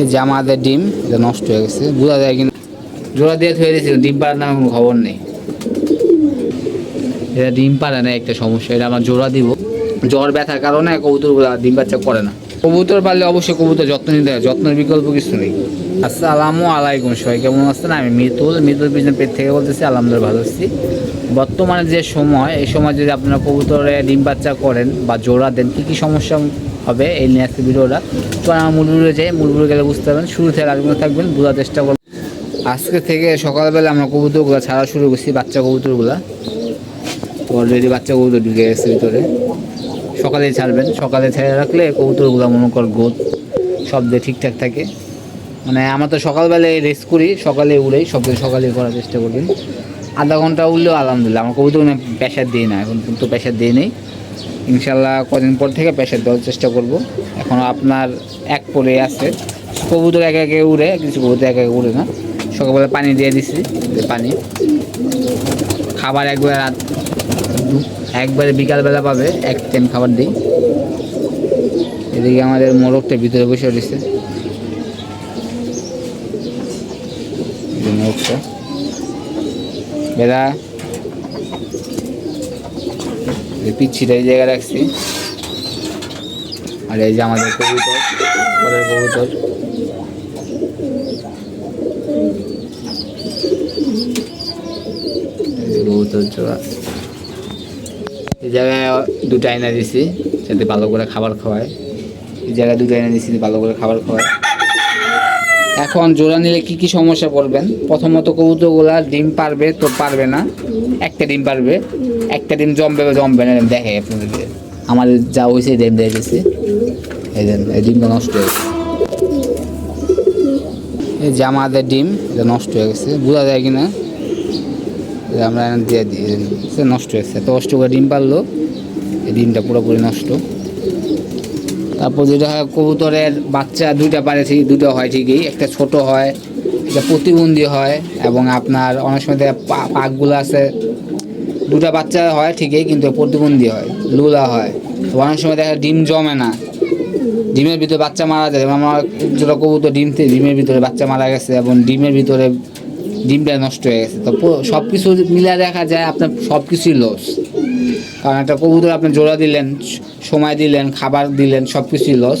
এই যে আমাদের ডিম, এটা নষ্ট হয়ে গেছে। বোঝা যায় কিন্তু জোড়া দিয়ে থয়ে দিয়েছিল, ডিম পাড়ার নামে খবর নেই। এটা ডিম পাড়ে না একটা সমস্যা। এটা আমরা জোড়া দিব। জ্বর, ব্যথার কারণে কবুতরগুলো ডিম বাচ্চা করে না। কবুতর পারলে অবশ্যই কবুতর যত্ন নিতে হয়, যত্নের বিকল্প কিছু নেই। আসসালামু আলাইকুম সবাই, কেমন আছেন? আমি মৃতুল। মৃতুল বিজনেস পেট থেকে বলতেছি, আলহামদুলিল্লাহ ভালো আছি। বর্তমানে যে সময়, এই সময় যদি আপনারা কবুতরে ডিম বাচ্চা করেন বা জোড়া দেন, কী কী সমস্যা হবে, এই নিয়ে আজকে ভিডিওটা তো আমার ভিডিও যাই ভিডিও গেলে বুঝতে পারবেন, শুরু থেকে আগে থাকবেন, বোঝার চেষ্টা করবেন। আজকে থেকে সকালবেলা আমরা কবুতরগুলো ছাড়া শুরু করছি, বাচ্চা কবুতরগুলা। অলরেডি বাচ্চা কবুতর ঢুকে গেছে ভিতরে। সকালে ছাড়বেন, সকালে ছেড়ে রাখলে কবুতরগুলো মনে কর গোদ সব দিয়ে ঠিকঠাক থাকে। মানে আমরা তো সকালবেলায় রেস্ট করি, সকালে উড়েই সব সকালে করার চেষ্টা করবেন আধা ঘণ্টা উঠলেও আলহামদুলিল্লাহ, আমার কবুতর প্রেশার দিই না, এখন কিন্তু প্রেশার দিই নেই। ইনশাল্লাহ কদিন পর থেকে প্রেশার দেওয়ার চেষ্টা করব। এখন আপনার এক পরে আছে। কবুতর একে একে উড়ে, কিছু কবুতর একে একে উড়ে না। সকালবেলা পানি দিয়ে দিছি পানি। খাবার একবার রাত একবারে বিকালবেলা পাবে, এক টাইম খাবার দিই। এদিকে আমাদের মোরগটা ভিতরে বসে রয়েছে। মোরগটা। এই পিচ্ছিটা এই জায়গায় রাখছি। আর এই যে আমাদের কবুতর কবুতর। কবুতর জোড়া এই জায়গায় দুটো আয়না দিছি, যাতে ভালো করে খাবার খাওয়ায়। এই জায়গায় দুটো আয়না দিছি ভালো করে খাবার খাওয়ায়। এখন জোড়া নিলে কি কি সমস্যা পড়বেন? প্রথমত কবুতরগুলা ডিম পারবে তো পারবে না। একটা ডিম পারবে, একটা ডিম জমবে জমবে না, দেখে আপনাদেরকে। আমাদের যা হয়েছে, ডিম দিয়ে গেছে এই দেন, এই ডিমটা নষ্ট হয়ে গেছে। এই যে আমাদের ডিম, এটা নষ্ট হয়ে গেছে। বোঝা যায় কিনা আমরা দিয়ে সে নষ্ট হয়েছে। এত অষ্ট করে ডিম পারল, এই ডিমটা পুরোপুরি নষ্ট। তারপর যেটা হয়, কবুতরের বাচ্চা দুইটা পারে ঠিক, দুটো হয় ঠিকই, একটা ছোট হয় এটা প্রতিবন্ধী হয়, এবং আপনার অনেক সময় পাকগুলো আছে। দুটা বাচ্চা হয় ঠিকই, কিন্তু প্রতিবন্ধী হয়, লুলা হয়। অনেক সময় দেখা ডিম জমে না। ডিমের ভিতরে বাচ্চা মারা যায়। আমার যেটা কবুতর ডিম থেকে ডিমের ভিতরে বাচ্চা মারা গেছে, এবং ডিমের ভিতরে ডিমটা নষ্ট হয়ে গেছে। তো সব কিছু মিলে দেখা যায়, আপনার সব কিছুই লস কারণ একটা কবুতর আপনি জোড়া দিলেন সময় দিলেন, খাবার দিলেন সব কিছুই লস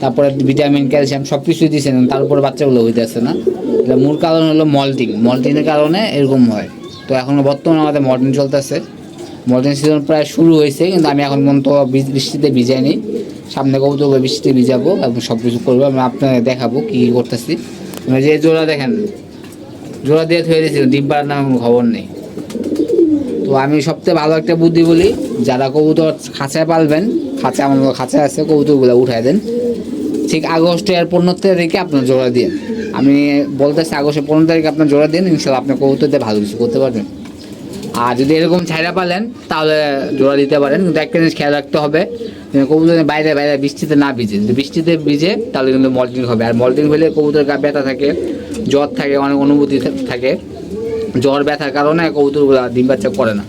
তারপরে ভিটামিন ক্যালসিয়াম সব কিছুই দিয়েছেন তারপরে বাচ্চাগুলো হইতেছে না। এটা মূল কারণ হলো মল্টিং মল্টিংয়ের কারণে এরকম হয়। তো এখন বর্তমানে আমাদের মল্টিং চলতেছে। মল্টিং সিজন প্রায় শুরু হয়েছে, কিন্তু আমি এখন পর্যন্ত বৃষ্টিতে ভিজাইনি। সামনে কবুতর বৃষ্টিতে ভিজাবো এবং সব কিছু করব। আমি আপনাকে দেখাবো কী কী করতেছি। মানে যে জোড়া দেখেন, জোড়া দিয়ে থয়ে দিয়েছিল ডিম নামে খবর নেই। তো আমি সবথেকে ভালো একটা বুদ্ধি বলি, যারা কবুতর খাঁচায় পালবেন খাঁচা আমার মতো খাঁচা আছে, কবুতরগুলো উঠায় দেন। ঠিক আগস্টের পনেরো তারিখে আপনার জোড়া দিন আমি বলতেছি আগস্টের পনেরো তারিখে আপনার জোড়া দিন ইনশাল্লাহ আপনার কবুতর দিয়ে ভালো কিছু করতে পারবেন। আর যদি এরকম ছাইরা পালেন, তাহলে জোড়া দিতে পারেন। কিন্তু একটা জিনিস খেয়াল রাখতে হবে কবুতর বাইরে বাইরে বৃষ্টিতে না ভিজে। যদি বৃষ্টিতে ভিজে, তাহলে কিন্তু মল্টিং হবে। আর মল্টিং হলে কবুতর গা ব্যথা থাকে, জ্বর থাকে, অনেক অনুভূতি থাকে। জ্বর, ব্যথার কারণে কবুতরগুলো ডিম বাচ্চা করে না।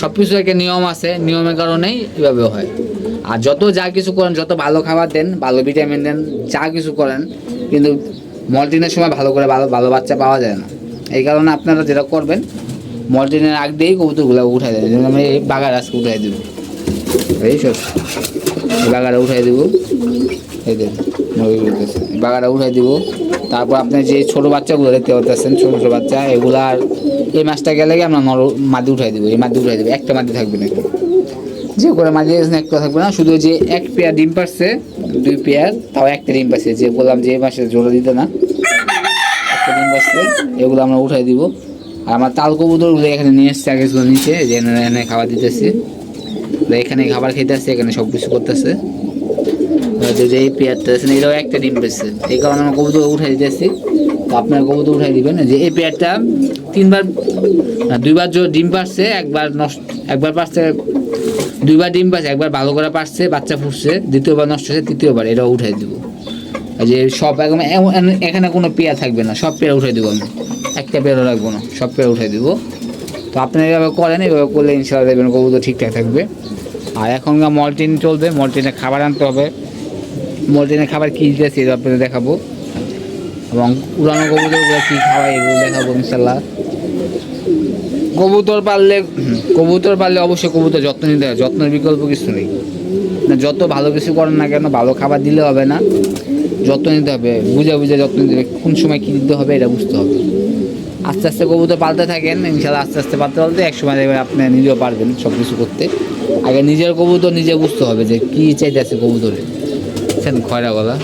সব কিছু একটা নিয়ম আছে, নিয়মের কারণেই এভাবে হয়। আর যত যা কিছু করেন, যত ভালো খাবার দেন, ভালো ভিটামিন দেন, যা কিছু করেন, কিন্তু মল্টিনের সময় ভালো করে ভালো ভালো বাচ্চা পাওয়া যায় না। এই কারণে আপনারা যেটা করবেন, মল্টিনের আগ দিয়েই কবুতরগুলো উঠাই দেবেন আমি এই বাগার আজকে উঠাই দেবো। এই সব। বাগাটা উঠাই দেবো। এই দেন বাগাটা উঠাই দিব। তারপর আপনি যে ছোটো বাচ্চাগুলো দেখতে পাচ্ছেন, ছোটো ছোটো বাচ্চা এগুলার এই মাছটা গেলে আমরা নর, মাদি উঠাই দেবো? এই মাদি উঠাই দেবো। একটা মাদি থাকবে না যে করে মাদি গেছে একটা থাকবে না। শুধু যে এক পেয়ার ডিম পারছে দুই পেয়ার, তাও একটা ডিম পাচ্ছে যে বললাম যে এই মাসে জোড়া দিতে না, একটা ডিম পাচ্ছে এগুলো আমরা উঠাই দিব। আর আমার তাল কবুতরগুলো এখানে নিয়ে এসছে, আগে নিচে, যে এনে খাবার দিতেছি। এখানে খাবার খেতে আসছে এখানে সব কিছু করতেছে। যে এই পেয়ারটা আছে এটাও একটা ডিম পেয়েছে। এই কারণে আমরা কবুতর উঠাই দিতেছি। তো আপনার কবুতর উঠাই দিবেন। যে এই পেয়ারটা তিনবার দুইবার জো ডিম পারছে, একবার নষ্ট, একবার পারছে, দুইবার ডিম পারছে, একবার ভালো করে পারছে, বাচ্চা ফুটছে, দ্বিতীয়বার নষ্ট হচ্ছে তৃতীয়বার এটাও উঠাই দিব। যে সব একদম এখানে কোনো পেয়ার থাকবে না, সব পেয়ার উঠাই দেবো আমি। একটা পেয়ারও রাখব না, সব পেয়ার উঠাই দিব। তো আপনারা এভাবে করেন, এভাবে করলে ইনশাল্লাহ দেখবেন কবুতর ঠিকঠাক থাকবে। আর এখনকার মলটিন চলবে, মল্টিনে খাবার আনতে হবে। মর্জিনের খাবার কী দিতেছি আপনাদের দেখাবো। এবং উড়ানো কবুতরগুলো কী খাওয়াই এগুলো দেখাবো ইনশাল্লাহ কবুতর পারলে কবুতর পারলে অবশ্যই কবুতর যত্ন নিতে হবে, যত্নের বিকল্প কিছু নেই। না, যত ভালো কিছু করেন না কেন, ভালো খাবার দিলে হবে না। যত্ন নিতে হবে, বুঝে বুঝে যত্ন নিতে হবে, কোন সময় কী দিতে হবে এটা বুঝতে হবে। আস্তে আস্তে কবুতর পালতে থাকেন ইনশাল্লাহ আস্তে আস্তে পালতে পালতে এক সময় দেখবেন আপনি নিজেও পারবেন সব কিছু করতে। আগে নিজের কবুতর নিজে বুঝতে হবে যে কী চাইতেছে কবুতরে। বুঝছেন খয়রা গলা।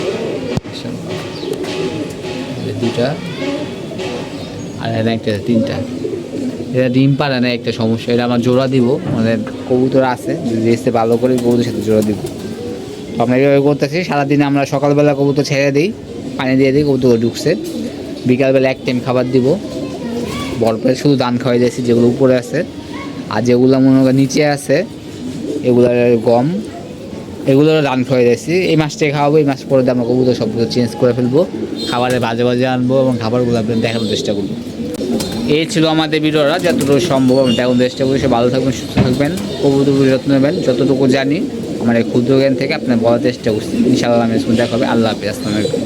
দুটা আর এখানে একটা, তিনটা। এটা ডিম পারে না একটা সমস্যা। এটা আমার জোড়া দিব মানে কবুতর আছে, যদি এসে ভালো করে কবুতরের সাথে জোড়া দিব। তো আমরা এইভাবে করতেছি, সারাদিনে আমরা সকালবেলা কবুতর ছেড়ে দিই, পানি দিয়ে দিই, কবুতর ঢুকছে। বিকালবেলা এক টাইম খাবার দিব। বরফে শুধু দান খাওয়াই দিয়েছি যেগুলো উপরে আছে। আর যেগুলো মনে করেন নিচে আছে, এগুলোর গম এগুলো রান খাওয়াই দিয়েছি এই মাসটাই খাওয়াবো, এই মাস পরে আমরা কবুতর সব চেঞ্জ করে ফেলব, খাবারের বাজে বাজে আনব এবং খাবারগুলো আপনাদের দেখানোর চেষ্টা করব। এই ছিল আমাদের ভিডিওটা যতটুকু সম্ভব আমি দেখানোর চেষ্টা করি। সে ভালো থাকবেন, সুস্থ থাকবেন, কবুতর যত্ন নেবেন। যতটুকু জানি, আমার এই ক্ষুদ্র জ্ঞান থেকে আপনার বলার চেষ্টা করছি। ইনশাআল্লাহ আমি দেখা হবে আল্লাহ হাফিজ, আসসালামু আলাইকুম।